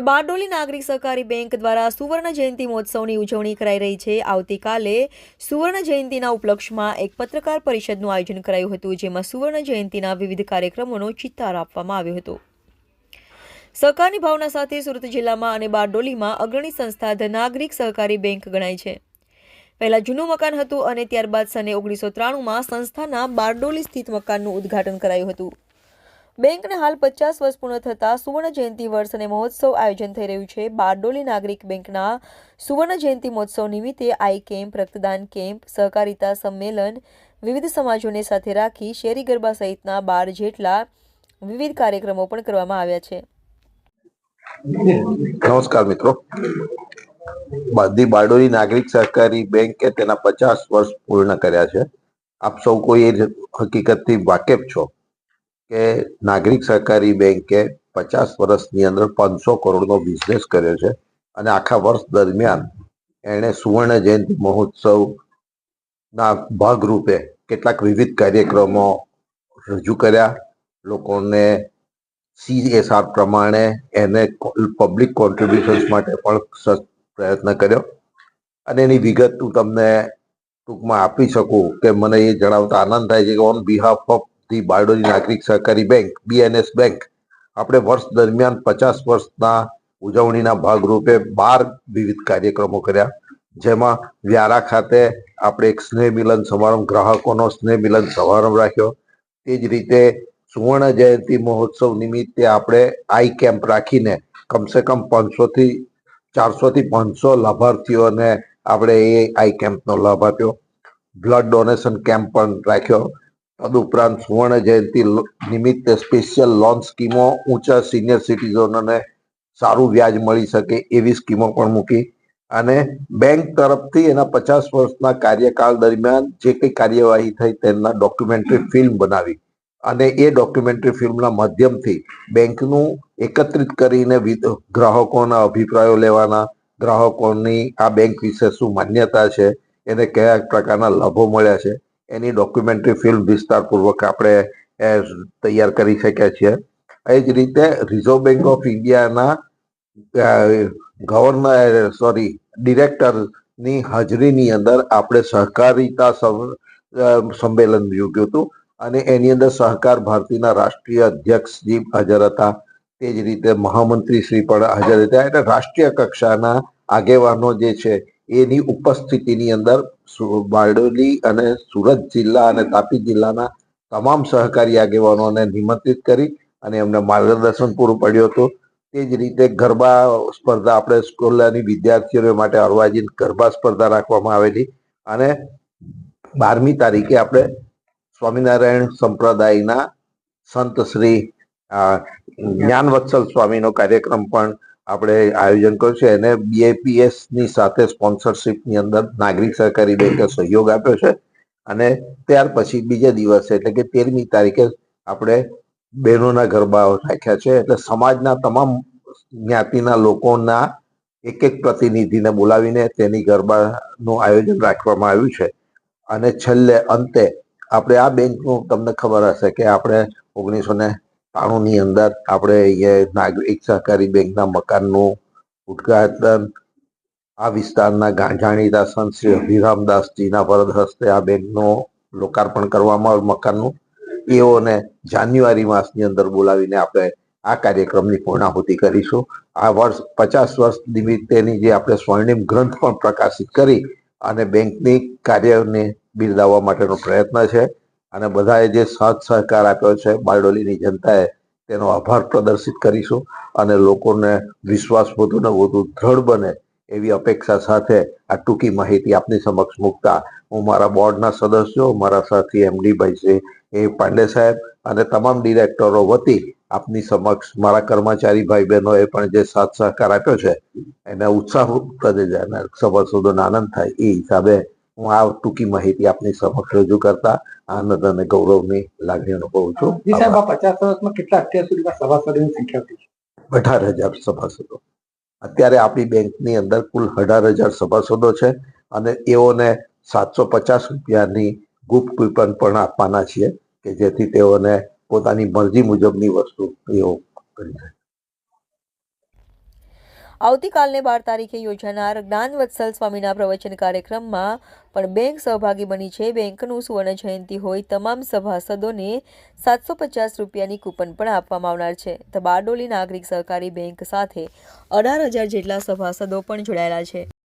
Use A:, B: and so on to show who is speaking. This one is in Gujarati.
A: તો બારડોલી નાગરિક સહકારી બેંક દ્વારા સુવર્ણ જયંતિ મહોત્સવની ઉજવણી કરાઈ રહી છે. આવતીકાલે સુવર્ણ જયંતિના ઉપલક્ષમાં એક પત્રકાર પરિષદનું આયોજન કરાયું હતું, જેમાં સુવર્ણ જયંતિના વિવિધ કાર્યક્રમોનો ચિત્તાર આપવામાં આવ્યો હતો. સહકારની ભાવના સાથે સુરત જિલ્લામાં અને બારડોલીમાં અગ્રણી સંસ્થા ધ નાગરિક સહકારી બેંક ગણાય છે. પહેલાં જૂનું મકાન હતું અને ત્યારબાદ સને ઓગણીસો ત્રાણુંમાં સંસ્થાના બારડોલી સ્થિત મકાનનું ઉદ્ઘાટન કરાયું હતું. બેંકને હાલ પચાસ વર્ષ પૂર્ણ થતાં સુવર્ણ જયંતિ વર્ષ અને મહોત્સવ આયોજન થઈ રહ્યું છે. બારડોલી નાગરિક બેંકના સુવર્ણ જયંતિ મહોત્સવ નિમિત્તે આઈ કેમ્પ, રક્તદાન કેમ્પ, સહકારિતા સંમેલન વિવિધ સમાજોને સાથે રાખી શેરી ગરબા સહિતના બાર જેટલા વિવિધ કાર્યક્રમો પણ કરવામાં આવ્યા છે.
B: નમસ્કાર મિત્રો. બધી બારડોલી નાગરિક સહકારી બેંકે તેના પચાસ વર્ષ પૂર્ણ કર્યા છે. આપ સૌ કોઈ એ હકીકતથી વાકેફ છો. કે નાગરિક સહકારી બેંકે પચાસ વર્ષની અંદર પાંચસો કરોડનો બિઝનેસ કર્યો છે અને આખા વર્ષ દરમિયાન એણે સુવર્ણ જયંતિ મહોત્સવના ભાગરૂપે કેટલાક વિવિધ કાર્યક્રમો રજૂ કર્યા. લોકોને સીએસઆર પ્રમાણે એને પબ્લિક કોન્ટ્રીબ્યુશન્સ માટે પણ પ્રયત્ન કર્યો. અને એની વિગત હું તમને ટૂંકમાં આપી શકું કે મને એ જણાવતા આનંદ થાય છે કે on behalf of the Bardoli નાગરિક સહકારી બેંક બીએનએસ બેંક. આપણે વર્ષ દરમિયાન પચાસ વર્ષના ઉજવણીના ભાગરૂપે બાર વિવિધ કાર્યક્રમો કર્યા. જેમાં વ્યારા ખાતે આપણે એક સ્નેહ મિલન સમારંભ ગ્રાહકોનો સ્નેહ મિલન સમારંભ રાખ્યો. તે જ રીતે સુવર્ણ જયંતિ મહોત્સવ નિમિત્તે આપણે આઈ કેમ્પ રાખીને કમસે કમ પાંચસોથી, ચારસોથી પાંચસો લાભાર્થીઓને આપણે એ આઈ કેમ્પનો લાભ આપ્યો. બ્લડ ડોનેશન કેમ્પ પણ રાખ્યો. તદુપરાંત સુવર્ણ જયંતિ નિમિત્તે સ્પેશિયલ લોન સ્કીમો ઊંચા સિનિયર સિટીઝનોને સારું વ્યાજ મળી શકે એવી સ્કીમો પણ મૂકી અને બેંક તરફથી એના પચાસ વર્ષના કાર્યકાળ દરમિયાન જે કંઈ કાર્યવાહી થઈ તેના ડોક્યુમેન્ટરી ફિલ્મ બનાવી અને એ ડોક્યુમેન્ટરી ફિલ્મના માધ્યમથી બેંકનું એકત્રિત કરીને ગ્રાહકોના અભિપ્રાયો લેવાના, ગ્રાહકોની આ બેંક વિશે શું માન્યતા છે, એને કયા પ્રકારના લાભો મળ્યા છે એની ડોક્યુમેન્ટરી ફિલ્મ વિસ્તારપૂર્વક આપણે તૈયાર કરી શક્યા છીએ. એ જ રીતે રિઝર્વ બેંક ઓફ ઇન્ડિયાના ગવર્નર સોરી ડિરેક્ટરની હાજરીની અંદર આપણે સહકારિતા સમ- સંમેલન યોગ્યું હતું અને એની અંદર સહકાર ભારતીના રાષ્ટ્રીય અધ્યક્ષજી હાજર હતા તે જ રીતે મહામંત્રી શ્રી પણ હાજર હતા. એટલે રાષ્ટ્રીય કક્ષાના આગેવાનો જે છે એની ઉપસ્થિતિની અંદર બારડોલી અને સુરત જિલ્લા અને તાપી જિલ્લાના તમામ સહકારી આગેવાનોને નિમંત્રિત કરી અને એમને માર્ગદર્શન પૂરું પડ્યું હતું. તે જ રીતે ગરબા સ્પર્ધા આપણે સ્કૂલની વિદ્યાર્થીઓ માટે અરવાજીન ગરબા સ્પર્ધા રાખવામાં આવેલી અને બારમી તારીખે આપણે સ્વામિનારાયણ સંપ્રદાયના સંત શ્રી જ્ઞાનવત્સલ સ્વામીનો કાર્યક્રમ પણ આપણે આયોજન કર્યું છે. એને બીએપીએસની સાથે સ્પોન્સરશિપની અંદર નાગરિક સહકારી બેંકે સહયોગ આપ્યો છે. અને ત્યાર પછી બીજા દિવસે, એટલે કે તેરમી તારીખે આપણે બહેનોના ગરબા રાખ્યા છે. એટલે સમાજના તમામ જ્ઞાતિના લોકોના એક એક પ્રતિનિધિને બોલાવીને તેની ગરબાનું આયોજન રાખવામાં આવ્યું છે. અને છેલ્લે અંતે આપણે આ બેંકનું તમને ખબર હશે કે આપણે ઓગણીસો ને ની અંદર આપણે અહીંયા નાગરિક સહકારી બેંકના મકાનનું ઉદઘાટન, આ વિસ્તારના જાણીતા સંત શ્રી અભિરામદાસજીના વરદ હસ્તે આ બેંકનું લોકાર્પણ કરવામાં આવ્યું મકાનનું. એઓને જાન્યુઆરી માસની અંદર બોલાવીને આપણે આ કાર્યક્રમની પૂર્ણાહુતિ કરીશું. આ વર્ષ, પચાસ વર્ષ નિમિત્તેની જે આપણે સ્વર્ણિમ ગ્રંથ પણ પ્રકાશિત કરી અને બેંકની કાર્યને બિરદાવવા માટેનો પ્રયત્ન છે. અને બધાએ જે સાથ સહકાર આપ્યો છે બારડોલીની જનતાએ તેનો આભાર પ્રદર્શિત કરીશું અને લોકોને વિશ્વાસ વધુ ને વધુ દ્રઢ બને એવી અપેક્ષા સાથે આ ટૂંકી માહિતી આપની સમક્ષ મૂકતા હું મારા બોર્ડના સદસ્યો, મારા સાથી એમડી ભાઈ છે, એ પાંડે સાહેબ અને તમામ ડિરેક્ટરો વતી આપની સમક્ષ મારા કર્મચારી ભાઈ બહેનોએ પણ જે સાથ સહકાર આપ્યો છે, એને ઉત્સાહ પ્રદે સભાસદોને આનંદ થાય એ હિસાબે હું આ ટૂંકી માહિતી આપની સમક્ષ રજૂ કરતા આનંદ અને ગૌરવની લાગણી અનુભવું છું.
C: જી સાહેબ આ પચાસ વર્ષમાં કેટલા અત્યાર સુધીમાં સભાસદોની સંખ્યા હતી?
B: અઢાર હજાર સભાસદો. અત્યારે આપણી બેંકની અંદર કુલ અઢાર હજાર સભાસદો છે અને એઓને સાતસો પચાસ રૂપિયાની ગુપ્ત કૂપન પણ આપવાના છીએ કે જેથી તેઓને પોતાની મરજી મુજબની વસ્તુ એઓ કરી શકે.
A: આવતીકાલને બાર તારીખે યોજાનાર જ્ઞાનવત્સલ સ્વામીના પ્રવચન કાર્યક્રમમાં પણ બેંક સહભાગી બની છે. બેંકનું સુવર્ણ જયંતિ હોય તમામ સભાસદોને સાતસો પચાસ રૂપિયાની કૂપન પણ આપવામાં આવનાર છે. તો બારડોલી નાગરિક સહકારી બેંક સાથે અઢાર હજાર જેટલા સભાસદો પણ જોડાયેલા છે.